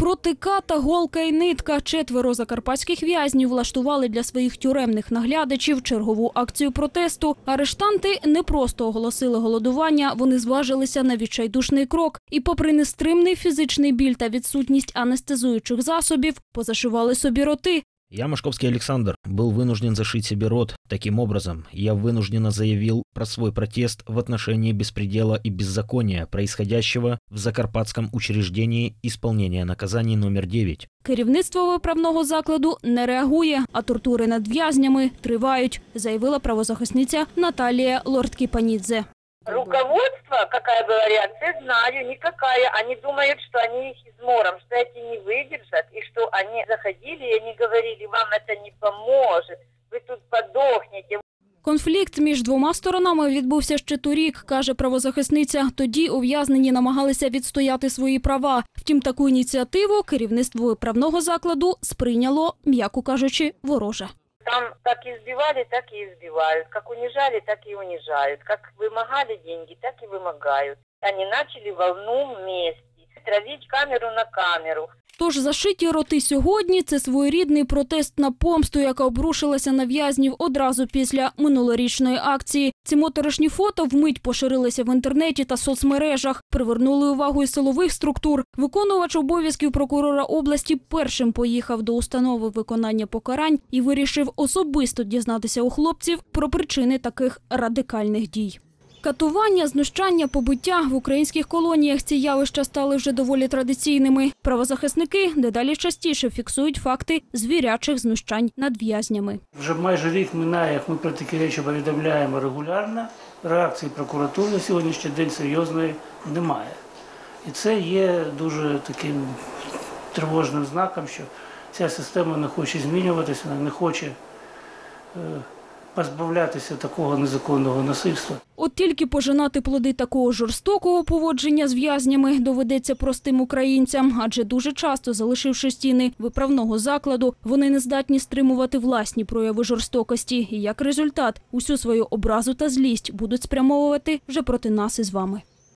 Протиката, голка і нитка. Четверо закарпатських в'язнів влаштували для своїх тюремних наглядачів чергову акцію протесту. Арештанти не просто оголосили голодування, вони зважилися на відчайдушний крок. І попри нестримний фізичний біль та відсутність анестезуючих засобів, позашивали собі роти. Я, Машковский Александр, был вынужден зашить себе рот. Таким образом, я вынужденно заявил про свой протест в отношении беспредела и беззакония, происходящего в Закарпатском учреждении исполнения наказаний номер 9. Керівництво виправного закладу не реагує, а тортури над в'язнями тривають, заявила правозахисниця Наталія Лордкіпанідзе. Руководство, какая была реакция, знаю, никакая. Они думают, что они их измором, что эти не выдержат, и что они заходили и они говорили, вам это не поможет, вы тут подохнете. Конфлікт між двома сторонами відбувся ще торік, каже правозахисниця. Тоді ув'язнені намагалися відстояти свої права. Втім, таку ініціативу керівництво виправного закладу сприйняло, м'яко кажучи, вороже. Там как избивали, так и избивают, как унижали, так и унижают, как вымогали деньги, так и вымогают. Они начали волну мести, травить камеру на камеру. Тож зашиті роти сьогодні це своєрідний протест на помсту, яка обрушилася на в'язнів одразу після минулорічної акції. Ці моторошні фото вмить поширилися в інтернеті та соцмережах, привернули увагу і силових структур. Виконувач обов'язків прокурора області першим поїхав до установи виконання покарань і вирішив особисто дізнатися у хлопців про причини таких радикальних дій. Катування, знущання, побиття в українських колоніях ці явища стали вже доволі традиційними. Правозахисники дедалі частіше фіксують факти звірячих знущань над в'язнями. Вже майже рік минає, як ми про такі речі повідомляємо регулярно. Реакції прокуратури на сьогоднішній день серйозної немає. І це є дуже таким тривожним знаком, що ця система не хоче змінюватися, не хоче е, позбавлятися такого незаконного насильства. От тільки пожинати плоди такого жорстокого поводження з в'язнями доведеться простим українцям, адже дуже часто, залишивши стіни виправного закладу, вони не здатні стримувати власні прояви жорстокості. І як результат, усю свою образу та злість будуть спрямовувати вже проти нас із вами.